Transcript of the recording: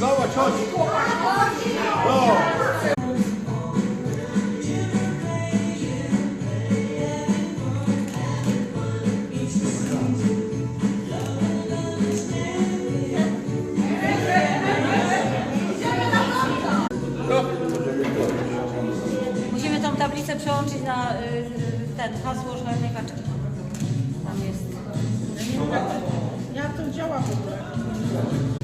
Zobacz, chodź. No. Musimy tą tablicę przełączyć na y, y, ten hasło szklanej kaczki. Tam jest. Ja to działa w ogóle.